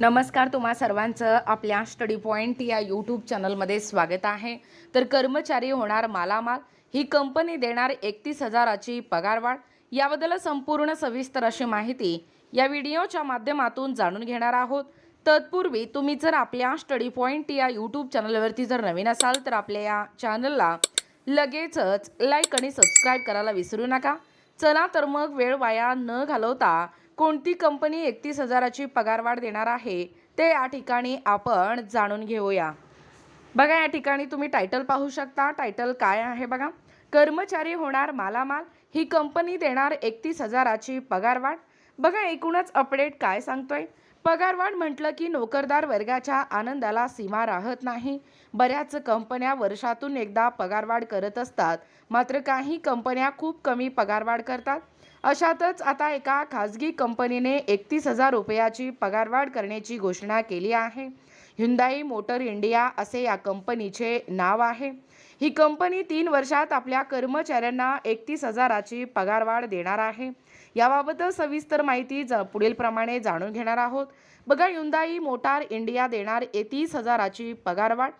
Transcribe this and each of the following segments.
नमस्कार तुम्हा सर्वांचं आपल्या स्टडी पॉईंट या यूट्यूब चॅनलमध्ये स्वागत आहे. तर कर्मचारी होणार मालामाल ही कंपनी देणार एकतीस हजाराची पगारवाढ. याबद्दल संपूर्ण सविस्तर अशी माहिती या व्हिडिओच्या माध्यमातून जाणून घेणार आहोत. तत्पूर्वी तुम्ही जर आपल्या स्टडी पॉईंट या यूट्यूब चॅनलवरती जर नवीन असाल तर आपल्या या चॅनलला लगेचच लाईक आणि सबस्क्राईब करायला विसरू नका. चला तर मग वेळ वाया न घालवता कोणती कंपनी एकतीस हजाराची पगारवाढ देणार आहे ते या ठिकाणी आपण जाणून घेऊया. बघा या ठिकाणी तुम्ही टायटल पाहू शकता. टायटल काय आहे बघा? कर्मचारी होणार मालामाल. ही कंपनी देणार एकतीस हजाराची पगारवाढ. बघा एकूणच अपडेट काय सांगतोय? पगारवाढ म्हटलं की नोकरदार वर्गाच्या आनंदाला सीमा राहत नाही. बऱ्याच कंपन्या वर्षातून एकदा पगारवाढ करत असतात. मात्र काही कंपन्या खूप कमी पगारवाढ करतात. अशातच आता एका खाजगी कंपनीने एकतीस हजार रुपयाची पगारवाढ करण्याची घोषणा केली आहे. हुंदाई मोटर इंडिया असे या कंपनीचे नाव आहे. ही कंपनी तीन वर्षात आपल्या कर्मचाऱ्यांना एकतीस हजाराची पगारवाढ देणार आहे. याबाबत सविस्तर माहिती ज पुढील प्रमाणे जाणून घेणार आहोत. बघा हुंदाई मोटार इंडिया देणार एकतीस हजाराची पगारवाढ.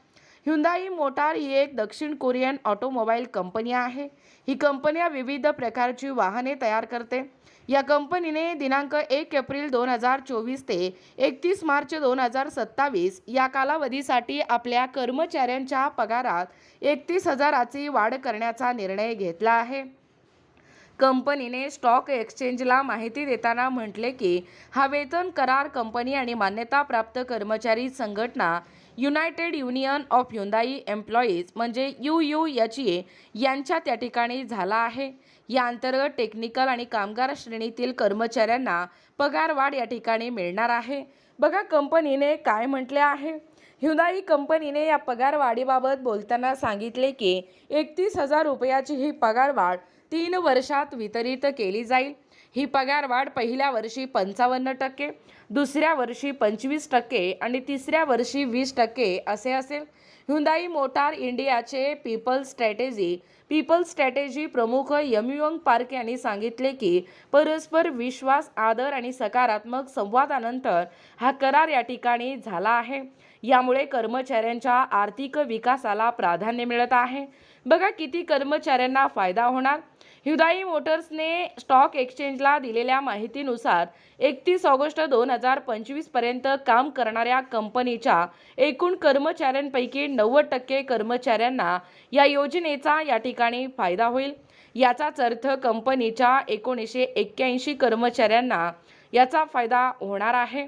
ह्युंदाई मोटार ही एक दक्षिण कोरियन ऑटोमोबाईल कंपनी आहे. ही कंपन्या विविध प्रकारची वाहने तयार करते. या कंपनीने दिनांक एक एप्रिल दोन हजार चोवीस ते एकतीस मार्च दोन हजार सत्तावीस या कालावधीसाठी आपल्या कर्मचाऱ्यांच्या पगारात एकतीस हजाराची वाढ करण्याचा निर्णय घेतला आहे. कंपनीने स्टॉक एक्सचेंजला माहिती देताना म्हटले की हा वेतन करार कंपनी आणि मान्यताप्राप्त कर्मचारी संघटना United Union of Hyundai Employees म्हणजे यू यू एच ए यांच्या त्या ठिकाणी झाला आहे. या अंतर्गत टेक्निकल आणि कामगार श्रेणीतील कर्मचाऱ्यांना पगारवाढ या ठिकाणी मिळणार आहे. बघा कंपनीने काय म्हटले आहे. ह्युदाई कंपनीने या पगारवाढीबाबत बोलताना सांगितले की एकतीस हजार रुपयाची ही पगारवाढ तीन वर्षात वितरित केली जाईल. ही पगारवाढ पहिल्या वर्षी पंचावन्न टक्के दुसऱ्या वर्षी पंचवीस टक्के आणि तिसऱ्या वर्षी वीस टक्के असे असेल. हुंदाई मोटार इंडियाचे पीपल स्ट्रॅटेजी पीपल स्ट्रॅटेजी प्रमुख यमयुंग पार्क यांनी सांगितले की परस्पर विश्वास आदर आणि सकारात्मक संवादानंतर हा करार या ठिकाणी झाला आहे. यामुळे कर्मचाऱ्यांच्या आर्थिक विकासाला प्राधान्य मिळत आहे. बघा किती कर्मचाऱ्यांना फायदा होणार. ह्युदाई मोटर्सने स्टॉक एक्सचेंजला दिलेल्या माहितीनुसार एकतीस ऑगस्ट दोन हजार पंचवीसपर्यंत काम करणाऱ्या कंपनीच्या एकूण कर्मचाऱ्यांपैकी नव्वद टक्के कर्मचाऱ्यांना या योजनेचा या ठिकाणी फायदा होईल. याचाच अर्थ कंपनीच्या एकोणीसशे एक्क्याऐंशी कर्मचाऱ्यांना याचा फायदा होणार आहे.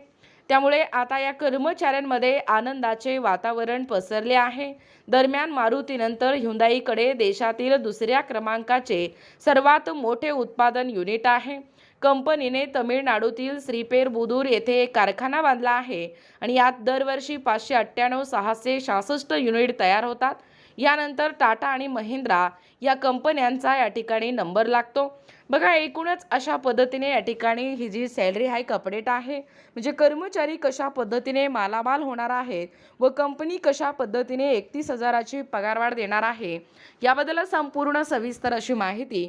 त्यामुळे आता या कर्मचाऱ्यांमध्ये आनंदाचे वातावरण पसरले आहे. दरम्यान मारुतीनंतर ह्युंदाईकडे देशातील दुसऱ्या क्रमांकाचे सर्वात मोठे उत्पादन युनिट आहे. कंपनीने तमिळनाडूतील श्रीपेर बुदूर येथे कारखाना बांधला आहे आणि यात दरवर्षी पाचशे अठ्ठ्याण्णव सहाशे सहासष्ट युनिट तयार होतात. यानंतर टाटा आणि महिंद्रा या कंपन्यांचा या ठिकाणी नंबर लागतो. बघा एकूणच अशा पद्धतीने या ठिकाणी ही जी सॅलरी हाईक अपडेट आहे. म्हणजे कर्मचारी कशा पद्धतीने मालामाल होणार आहेत व कंपनी कशा पद्धतीने एकतीस हजाराची पगारवाढ देणार आहे याबद्दल संपूर्ण सविस्तर अशी माहिती